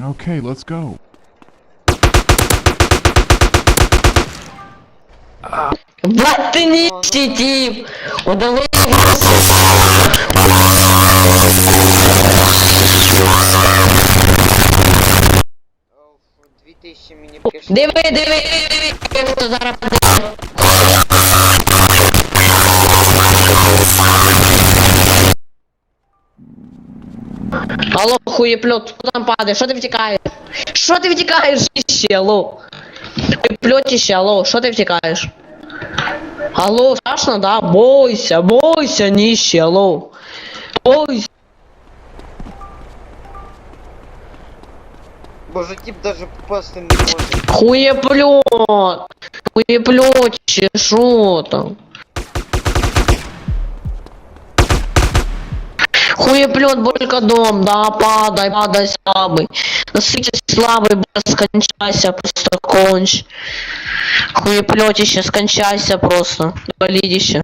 Okay, let's go. Вот ты не сидим! Удалось В 2000 мені прийшло. Диви, диви, диви, диви, хто зараз Алло, хуєпльот, хто там падає? Що ти втікаєш? Що ти втікаєш, іще, алло? Хуєпльотіще, алло, що ти втікаєш? Алло, страшно, да? Бойся, бойся, ніще, алло. Бойся. Боже, тип даже попасти не може. Хуеплет! Хуеплетище, шо там? Хуеплет только дом, да, падай, падай слабый. Насыться слабый, бля, скончайся, просто конч. Хуеплетище, скончайся просто. Инвалидище.